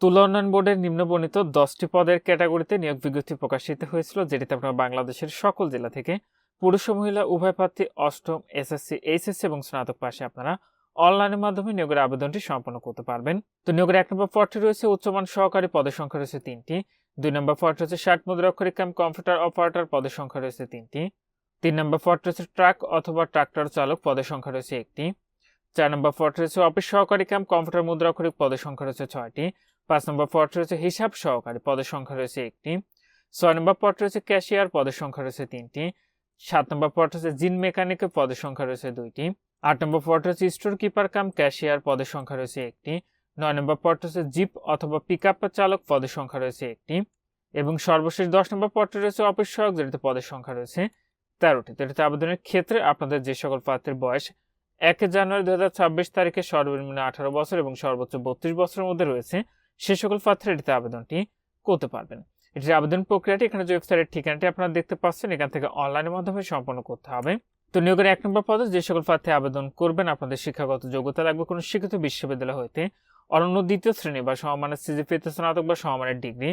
তুলা উন্নয়ন বোর্ডের নিম্নবর্ণিত দশটি পদের ক্যাটাগরিতে নিয়োগ বিজ্ঞপ্তি প্রকাশিত হয়েছিল, যেটিতে আপনারা বাংলাদেশের সকল জেলা থেকে পুরুষ ও মহিলা উভয় প্রার্থী, অষ্টম, এসএসসি, এইচএসসি এবং স্নাতক পাশে আপনারা অনলাইনের মাধ্যমে নিয়োগের আবেদনটি সম্পন্ন করতে পারবেন। তো নিয়োগের এক নম্বর পদটি রয়েছে উচ্চমান সহকারী পদের সংখ্যা রয়েছে তিনটি। দুই নম্বর পদটি রয়েছে ষাট মুদ্রাক্ষরিক কাম, কম্পিউটার অপারেটর পদের সংখ্যা রয়েছে তিনটি। তিন নম্বর পদটি রয়েছে ট্রাক অথবা ট্রাক্টর চালক পদের সংখ্যা রয়েছে একটি। চার নম্বর পদটি রয়েছে অফিস সহকারী ক্যাম্প কম্পিউটার মুদ্রাক্ষরিক পদের সংখ্যা রয়েছে ছয়টি। পাঁচ নম্বর পদটি রয়েছে হিসাব সহকারী, পদের সংখ্যা রয়েছে একটি। ছয় নম্বর পদটি রয়েছে ক্যাশিয়ার, পদের সংখ্যা রয়েছে তিনটি। সাত নম্বর পদটি রয়েছে জিন মেকানিকের পদের সংখ্যা রয়েছে দুইটি। আট নম্বর পদটি হচ্ছে স্টোর কিপার কাম, ক্যাশিয়ার, পদের সংখ্যা রয়েছে একটি। নয় নম্বর পদটি হচ্ছে জিপ অথবা পিক চালক, পদের সংখ্যা রয়েছে একটি। এবং সর্বশেষ দশ নম্বর পদটি রয়েছে অফিস সহায়ক, যেটিতে পদের সংখ্যা রয়েছে তেরোটি। তো এটিতে আবেদনের ক্ষেত্রে আপনাদের যে সকল প্রার্থীর বয়স, এক জানুয়ারি দু হাজার ছাব্বিশ তারিখে সর্বনিম্ন আঠারো বছর এবং সর্বোচ্চ বত্রিশ বছরের মধ্যে রয়েছে। সে সকল প্রার্থীরা এটিতে আবেদনটি করতে পারবেন। এটির আবেদন প্রক্রিয়াটি এখানে যে ওয়েবসাইটের ঠিকানাটি আপনারা দেখতে পাচ্ছেন, এখান থেকে অনলাইনের মাধ্যমে সম্পন্ন করতে হবে। তো নিয়োগের এক নম্বর পদে যে সকল প্রার্থী আবেদন করবেন, আপনাদের শিক্ষাগত যোগ্যতা লাগবে কোনো শিক্ষিত বিশ্ববিদ্যালয় হইতে অনন্য দ্বিতীয় শ্রেণি বা সমমানের সিজিপিতে স্নাতক বা সমমানের ডিগ্রি,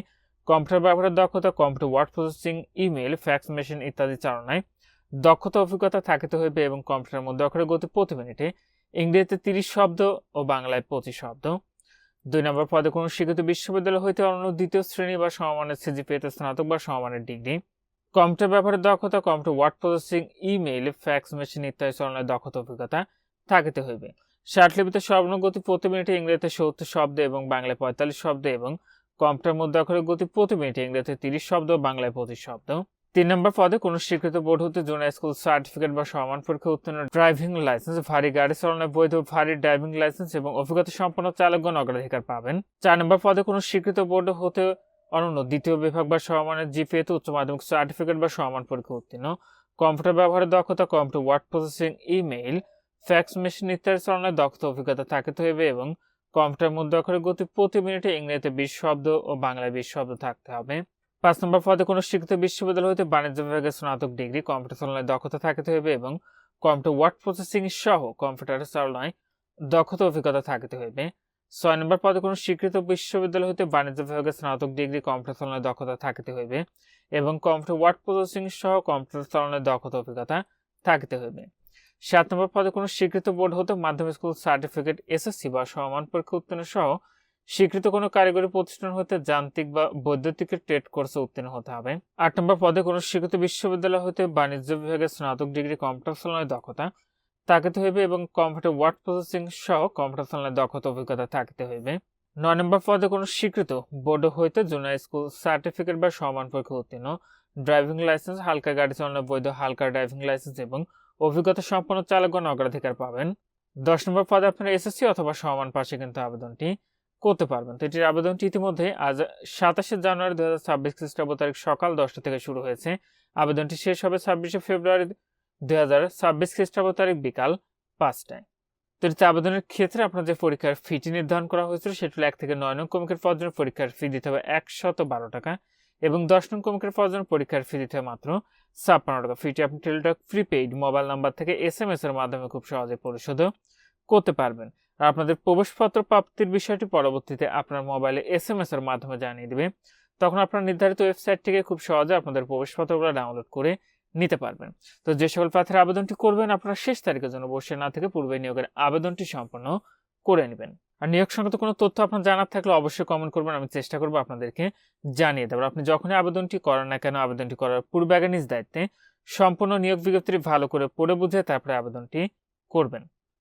কম্পিউটার ব্যবহারের দক্ষতা, computer word processing email fax machine ইত্যাদি চালনায় দক্ষতা, অভিজ্ঞতা থাকিতে হইবে এবং কম্পিউটারের মধ্যে অক্ষরের গতি প্রতি মিনিটে ইংরেজিতে তিরিশ শব্দ ও বাংলায় পঁচিশ শব্দ। দুই নম্বর পদে কোনো শিক্ষিত বিশ্ববিদ্যালয় হইতে অন্য দ্বিতীয় শ্রেণি বা সমমানের সিজিপিএতে স্নাতক বা সমমানের ডিগ্রি। কম্পিউটার ব্যবহারের দক্ষতা, computer word processing, email, fax machine ইত্যাদি চালনায় দক্ষতা অভিজ্ঞতা থাকিতে হইবে। ষাটলিপিতে সর্বনগতি প্রতি মিনিটে ইংরেজিতে সত্তর শব্দ এবং বাংলায় পঁয়তাল্লিশ শব্দ এবং কম্পিউটার মধ্যে অক্ষরের গতি প্রতি মিনিটে ইংরেজিতে তিরিশ শব্দ বাংলায় পঁচিশ শব্দ। তিন নম্বর পদে কোনো স্বীকৃত বোর্ড হতে জুনিয়র স্কুল সার্টিফিকেট বা সমান পরীক্ষা উত্তীর্ণ ড্রাইভিং লাইসেন্স, ভারী গাড়ি চালানোর বৈধ ভারী ড্রাইভিং লাইসেন্স এবং অভিজ্ঞতা সম্পন্ন চালকগণ অগ্রাধিকার পাবেন। চার নম্বর পদে কোনো স্বীকৃত বোর্ড হতে অনন্য দ্বিতীয় বিভাগ বা সমানের জিপিএতে উচ্চ মাধ্যমিক সার্টিফিকেট বা সমান পরীক্ষা উত্তীর্ণ। কম্পিউটার ব্যবহারের দক্ষতা computer word processing email fax machine ইত্যাদি চালনায় দক্ষতা অভিজ্ঞতা থাকিতে হইবে এবং কম্পিউটার মধ্যে অক্ষরের গতি প্রতি মিনিটে ইংরেজিতে বিশ শব্দ ও বাংলায় বিশ শব্দ থাকতে হবে। পাঁচ নম্বর পদে কোনো শিক্ষিত বিশ্ববিদ্যালয় হতে বাণিজ্য বিভাগে স্নাতক ডিগ্রি, কম্পিউটার চালনায় দক্ষতা থাকতে হইবে এবং কম্পিউটার ওয়ার্ড প্রসেসিং সহ কম্পিউটার চালনায় দক্ষতা অভিজ্ঞতা থাকতে হইবে। ছয় নম্বর পদে কোনো স্বীকৃত বিশ্ববিদ্যালয় হতে বাণিজ্য বিভাগে স্নাতক ডিগ্রি, কম্পিউটার চালনায় দক্ষতা থাকতে হইবে এবং কম্পিউটার ওয়ার্ড প্রসেসিং সহ কম্পিউটার চালনায় দক্ষতা অভিজ্ঞতা থাকতে হইবে। সাত নম্বর পদে কোনো স্বীকৃত বোর্ড হতে মাধ্যমিক স্কুল সার্টিফিকেট, এসএসসি বা সমান পরীক্ষা উত্তীর্ণ সহ স্বীকৃত কোনো কারিগরি প্রতিষ্ঠান হতে যান্ত্রিক বা বৈদ্যুতিকের ট্রেড কোর্সে উত্তীর্ণ হতে হবে। আট নম্বর পদে কোনো স্বীকৃত বিশ্ববিদ্যালয় হতে বাণিজ্য বিভাগে স্নাতক ডিগ্রি কম্পিউটার চালনায় দক্ষতা থাকিতে হইবে এবং কম্পিউটার ওয়ার্ড প্রসেসিং সহ কম্পিউটার চালনায় দক্ষতা অভিজ্ঞতা থাকিতে হইবে। নয় নম্বর পদে কোনো স্বীকৃত বোর্ড হইতে জুনিয়র স্কুল সার্টিফিকেট বা সমান পরীক্ষা উত্তীর্ণ। ড্রাইভিং লাইসেন্স, হালকা গাড়ি চালানোর বৈধ হালকা ড্রাইভিং লাইসেন্স এবং অভিজ্ঞতা সম্পন্ন চালকগণ অগ্রাধিকার পাবেন। দশ নম্বর পদে আপনার এসএসসি অথবা সমান পাশে কিন্তু আবেদনটি। করতে পারবেন। তো এটির আবেদনটি ইতিমধ্যে আজ সাতাশে জানুয়ারি দু হাজার ছাব্বিশ খ্রিস্টাব্দ তারিখ সকাল দশটা থেকে শুরু হয়েছে। আবেদনটি শেষ হবে ছাব্বিশে ফেব্রুয়ারি দু হাজার ছাব্বিশ খ্রিস্টাব্দ তারিখ বিকাল পাঁচটায়। তো এটিতে আবেদনের ক্ষেত্রে আপনার যে পরীক্ষার ফিটি নির্ধারণ করা হয়েছিল সেটি হলো এক থেকে নয় নং কমিকের পদের জন্য পরীক্ষার ফি দিতে হবে একশত বারো টাকা এবং দশ নং কমিকের পদের জন্য পরীক্ষার ফি দিতে হবে মাত্র ছাপ্পান্ন টাকা। ফিটি আপনি টেলিটক প্রিপেইড মোবাইল নাম্বার থেকে এস এম এস এর মাধ্যমে খুব সহজে পরিশোধ করতে পারবেন। আপনাদের প্রবেশপত্র প্রাপ্তির বিষয়টি পরবর্তীতে আপনার মোবাইলে এস এম এর মাধ্যমে জানিয়ে দেবে। তখন আপনার নির্ধারিত ওয়েবসাইট থেকে খুব সহজে আপনাদের প্রবেশপত্রগুলো ডাউনলোড করে নিতে পারবেন। তো যে সকল প্রার্থীর আবেদনটি করবেন, আপনারা শেষ তারিখের জন্য বসে না থেকে পূর্বে নিয়োগের আবেদনটি সম্পন্ন করে নেবেন। আর নিয়োগ সংক্রান্ত কোনো তথ্য আপনার জানার থাকলে অবশ্যই কমেন্ট করবেন, আমি চেষ্টা করব আপনাদেরকে জানিয়ে দেবো আপনি যখনই আবেদনটি করেন না কেন, আবেদনটি করার পূর্বে আগে নিজ দায়িত্বে সম্পূর্ণ নিয়োগ বিজ্ঞপ্তিটি ভালো করে পড়ে বুঝে তারপরে আবেদনটি করবেন।